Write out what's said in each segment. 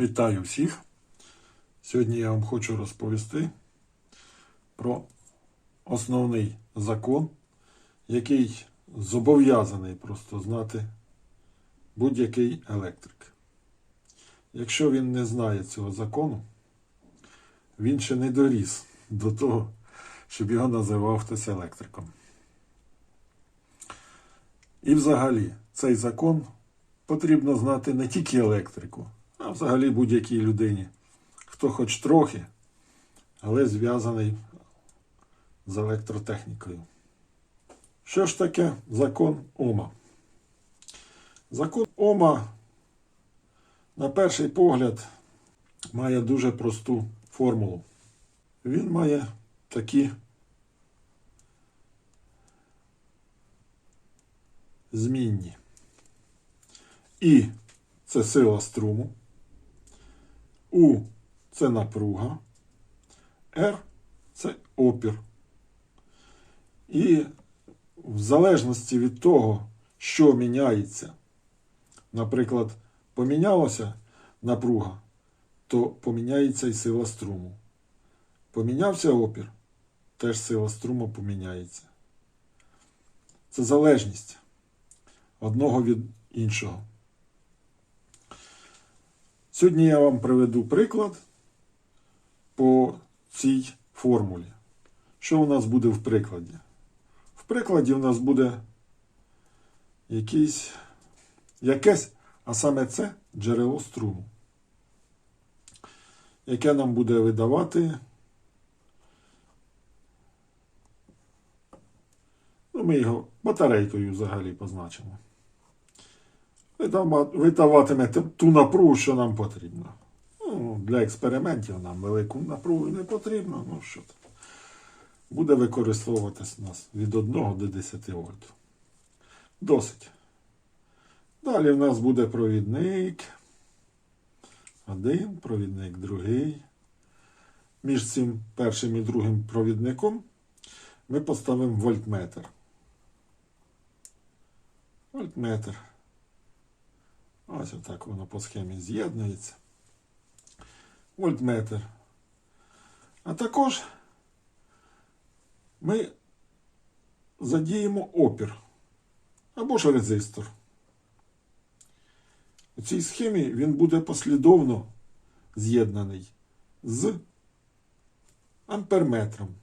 Вітаю всіх! Сьогодні я вам хочу розповісти про основний закон, який зобов'язаний просто знати будь-який електрик. Якщо він не знає цього закону, він ще не доріс до того, щоб його називав хтось електриком. І взагалі цей закон потрібно знати не тільки електрику, а взагалі будь-якій людині, хто хоч трохи, але зв'язаний з електротехнікою. Що ж таке закон Ома? Закон Ома, на перший погляд, має дуже просту формулу. Він має такі змінні. І це сила струму. У це напруга. Р це опір. І в залежності від того, що міняється, наприклад, помінялася напруга, то поміняється і сила струму. Помінявся опір, теж сила струму поміняється. Це залежність одного від іншого. Сьогодні я вам приведу приклад по цій формулі. Що у нас буде в прикладі? В прикладі у нас буде якийсь, якесь, а саме це джерело струму, яке нам буде видавати. Ну, ми його батарейкою взагалі позначимо видава- видаватиме ту напругу, що нам потрібно. Ну, для експериментів нам велику напругу не потрібно. Ну що там. Буде використовуватись у нас від 1 до 10 вольт. Досить. Далі в нас буде провідник. Один, провідник другий. Між цим першим і другим провідником ми поставимо вольтметр. Вольтметр. Ось отак воно по схемі з'єднується. Вольтметр. А також ми задіємо опір або ж резистор. У цій схемі він буде послідовно з'єднаний з амперметром.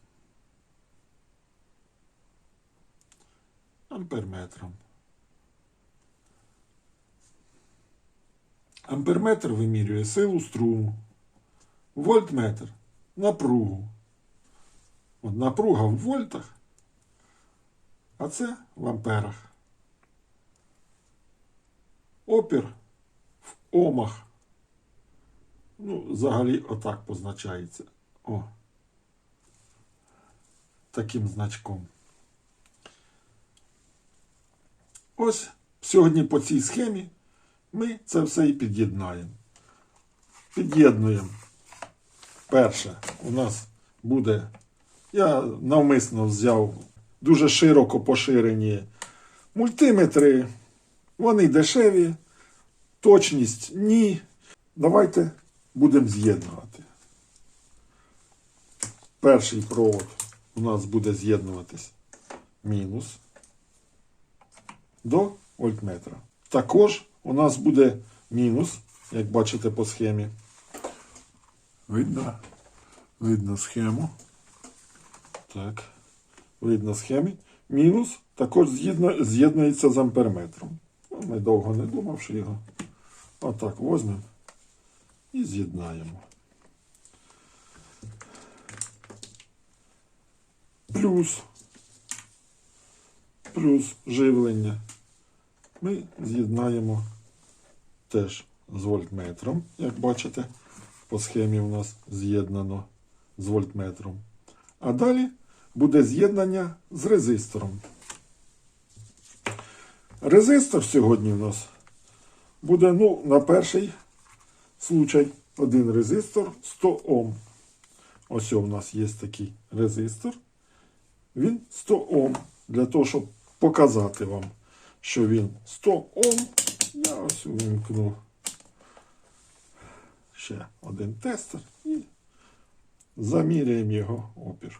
Амперметром. Амперметр вимірює силу струму. Вольтметр напругу. От напруга в вольтах, а це в амперах. Опір в омах. Ну, взагалі отак позначається. О. Таким значком. Ось сьогодні по цій схемі ми це все і під'єднаємо. Під'єднуємо. Перше, у нас буде. Я навмисно взяв дуже широко поширені мультиметри. Вони дешеві, точність ні. Давайте будемо з'єднувати. Перший провод у нас буде з'єднуватись мінус до вольтметра. Також у нас буде мінус, як бачите по схемі. Видно, видно схему. Так. Видно схемі. Мінус також з'єднується з амперметром. Ну, Ми довго не думавши його. Отак возьмемо і з'єднаємо. Плюс. Плюс живлення. Ми з'єднаємо теж з вольтметром. Як бачите, по схемі у нас з'єднано з вольтметром. А далі буде з'єднання з резистором. Резистор сьогодні у нас буде, ну, на перший случай один резистор 100 Ом. Ось у нас є такий резистор. Він 100 Ом. Для того, щоб показати вам, що він 100 Ом, я ось увімкну ще один тестер і заміряємо його опір.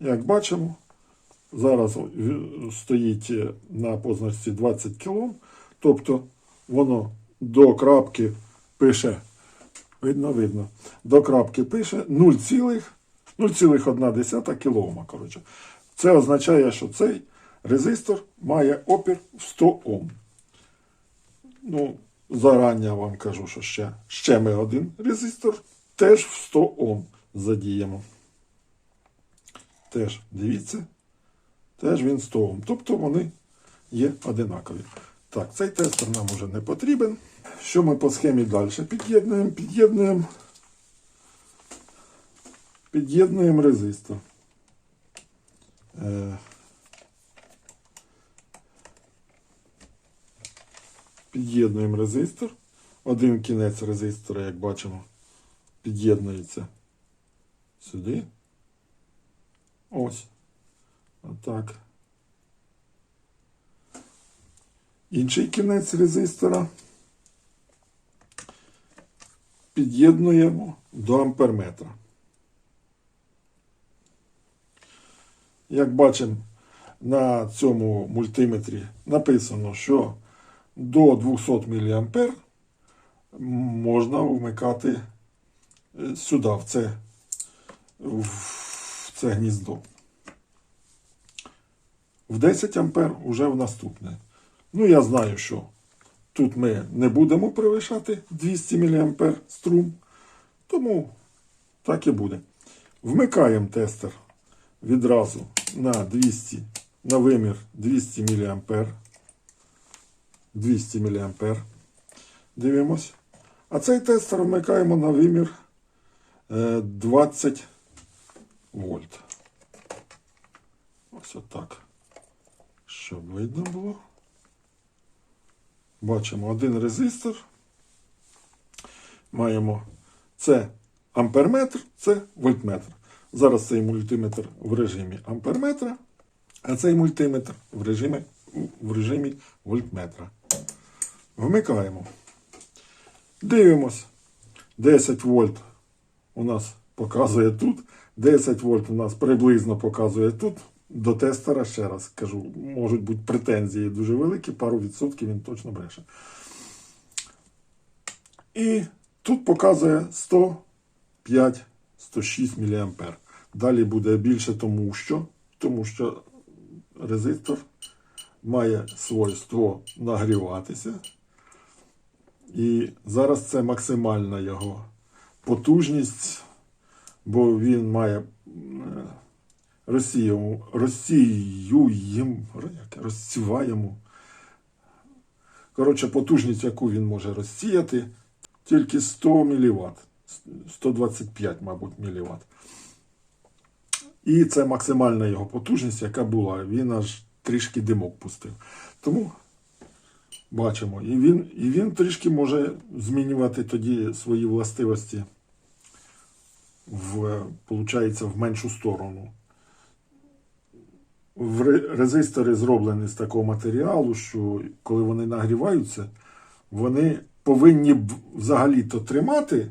Як бачимо, зараз стоїть на позначці 20 кОм, тобто воно до крапки пише, видно, видно, до крапки пише 0,1 кОм. Це означає, що цей резистор має опір в 100 Ом. Ну, зарані вам кажу, що ще, ще ми один резистор теж в 100 Ом задіємо. Теж дивіться, теж він 100 Ом. Тобто вони є одинакові. Так, цей тестер нам уже не потрібен. Що ми по схемі далі під'єднуємо? Під'єднуємо під'єднуємо резистор. Під'єднуємо резистор. Один кінець резистора, як бачимо, під'єднується сюди. Ось. Отак. Інший кінець резистора під'єднуємо до амперметра. Як бачимо, на цьому мультиметрі написано, що до 200 мА можна вмикати е, сюди, в це, в це гніздо. В 10 ампер уже в наступне. Ну, я знаю, що тут ми не будемо перевищати 200 мА струм, тому так і буде. Вмикаємо тестер відразу на 200, на вимір 200 мА. 200 мА. Дивимось. А цей тестер вмикаємо на вимір е, 20 вольт. Ось отак. Щоб видно було. Бачимо один резистор. Маємо це амперметр, це вольтметр. Зараз цей мультиметр в режимі амперметра, а цей мультиметр в режимі, в режимі вольтметра. Вмикаємо. Дивимось. 10 вольт у нас показує тут. 10 вольт у нас приблизно показує тут. До тестера, ще раз кажу, можуть бути претензії дуже великі, пару відсотків він точно бреше. І тут показує 105 106 мА. Далі буде більше, тому що, тому що резистор має свойство нагріватися. І зараз це максимальна його потужність, бо він має е, розсію, розсіюємо, як, розсіваємо. Коротше, потужність, яку він може розсіяти, тільки 100 мВт. 125, мабуть, мВт. І це максимальна його потужність, яка була. Він аж трішки димок пустив. Тому бачимо, і він, і він трішки може змінювати тоді свої властивості в, в меншу сторону. В резистори зроблені з такого матеріалу, що коли вони нагріваються, вони повинні взагалі-то тримати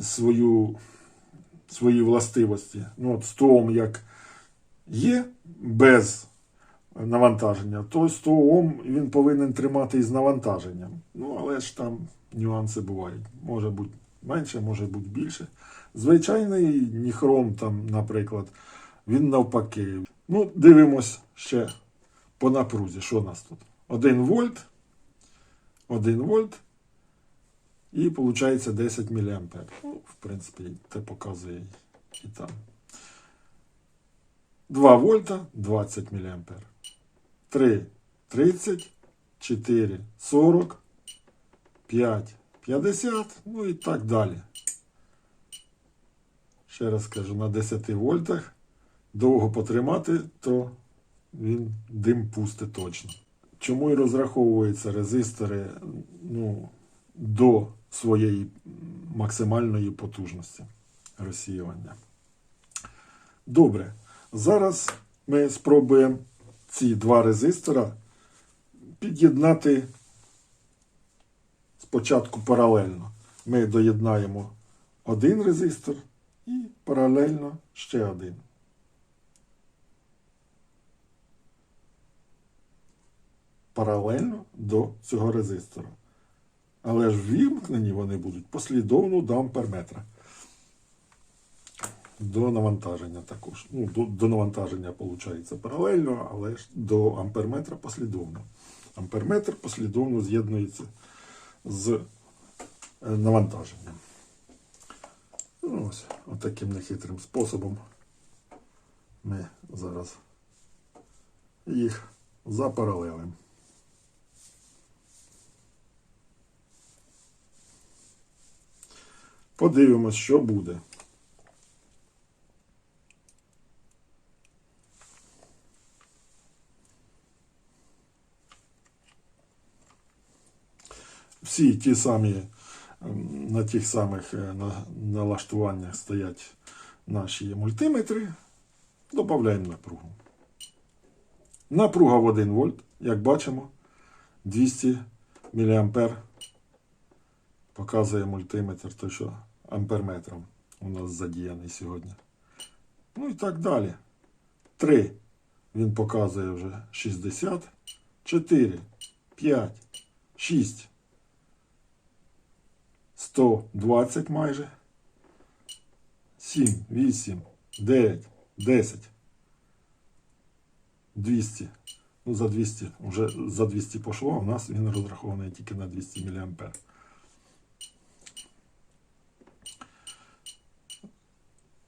свою, свої властивості. Ну, от 100 Ом як є без навантаження, то 100 Ом він повинен тримати із навантаженням. Ну, але ж там нюанси бувають. Може бути менше, може бути більше. Звичайний ніхром, там, наприклад, він навпаки. Ну, дивимось ще по напрузі. Що у нас тут? 1 вольт. 1 вольт. І виходить 10 мА. Ну, в принципі, це показує і там. 2 вольта 20 мА. 3 30, 4 40, 5 50, ну і так далі. Ще раз кажу, на 10 вольтах довго потримати, то він дим пусте точно. Чому і розраховуються резистори ну, до своєї максимальної потужності розсіювання. Добре. Зараз ми спробуємо ці два резистора під'єднати спочатку паралельно. Ми доєднаємо один резистор і паралельно ще один. Паралельно до цього резистора. Але ж вімкнені вони будуть послідовно до амперметра. До навантаження також. Ну, до, до навантаження виходить паралельно, але ж до амперметра послідовно. Амперметр послідовно з'єднується з е, навантаженням. Ну, ось таким нехитрим способом ми зараз їх запаралелимо. Подивимось, що буде. Всі ті самі ем, на тих самих е, налаштуваннях стоять наші мультиметри. Додаємо напругу. Напруга в 1 вольт, як бачимо, 200 мА показує мультиметр, то що амперметром у нас задіяний сьогодні. Ну і так далі. 3. Він показує вже 60. 4, 5, 6. 120 майже. 7, 8, 9, 10. 200. Ну, за 200, вже за 200 пошло, а у нас він розрахований тільки на 200 мА.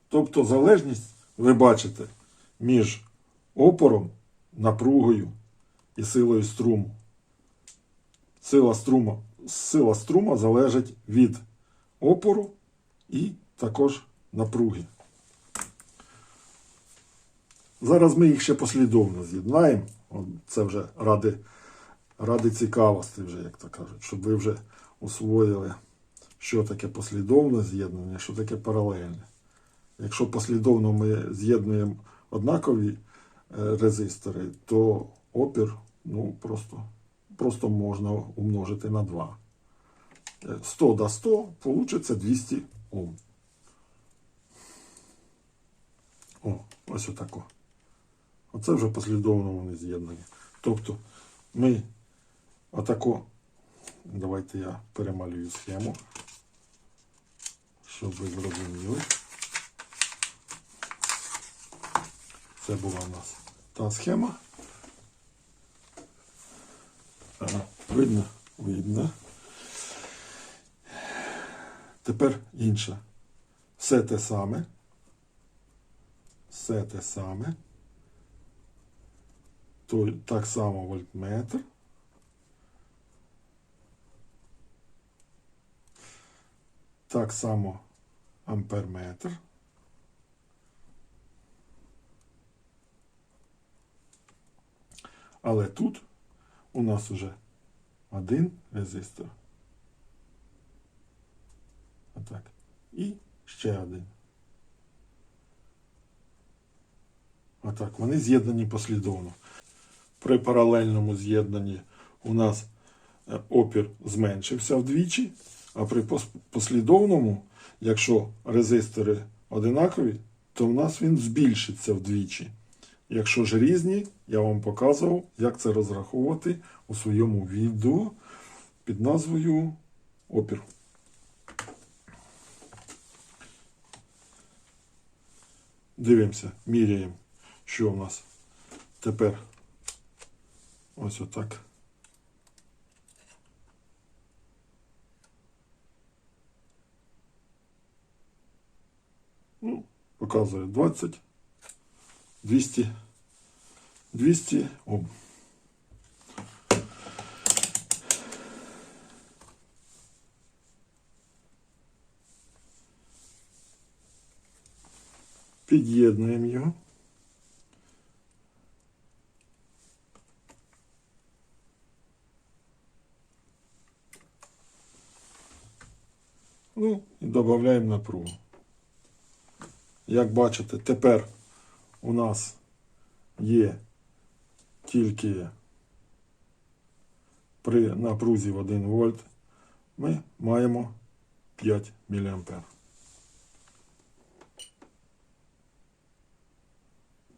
Тобто залежність, ви бачите, між опором, напругою і силою струму. Сила струма, сила струма залежить від опору і також напруги. Зараз ми їх ще послідовно з'єднаємо. Це вже ради, ради цікавості, вже, як то кажуть, щоб ви вже усвоїли, що таке послідовне з'єднання, що таке паралельне. Якщо послідовно ми з'єднуємо однакові е, резистори, то опір ну, просто, просто можна умножити на 2. Е, 100 до 100 получиться 200 Ом. О, ось отако. Оце вже послідовно вони з'єднані. Тобто ми отако, давайте я перемалюю схему, щоб ви зрозуміли. Це була у нас та схема. Ага, видно? Видно. Тепер інша. Все те саме. Все те саме. Той, так само вольтметр. Так само амперметр. Але тут у нас вже один резистор. Отак. І ще один. Отак. Вони з'єднані послідовно. При паралельному з'єднанні у нас е, опір зменшився вдвічі, а при послідовному, якщо резистори одинакові, то в нас він збільшиться вдвічі. Якщо ж різні, я вам показував, як це розраховувати у своєму відео під назвою Опір. Дивимося, міряємо, що в нас тепер ось отак. Ну, показує 20, 200, 200 Ом. Під'єднуємо його. Ну, і додаємо напругу. Як бачите, тепер у нас є тільки при напрузі в 1 вольт ми маємо 5 мА.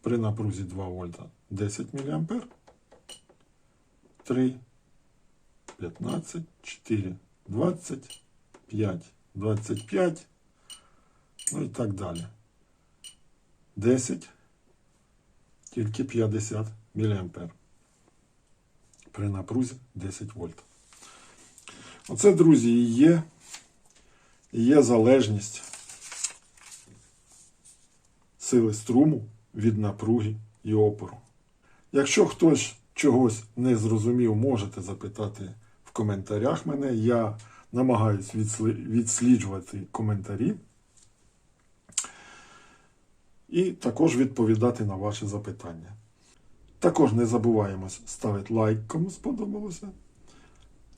При напрузі 2 вольта 10 мА. 3, 15, 4, 20, 5, 25, ну і так далі. 10, тільки 50 мА. При напрузі 10 вольт. Оце, друзі, і є, і є залежність сили струму від напруги і опору. Якщо хтось чогось не зрозумів, можете запитати в коментарях мене. Я намагаюсь відсліджувати коментарі і також відповідати на ваші запитання. Також не забуваємось ставити лайк, кому сподобалося.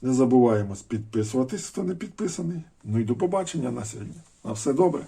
Не забуваємось підписуватись, хто не підписаний. Ну і до побачення на сьогодні. На все добре.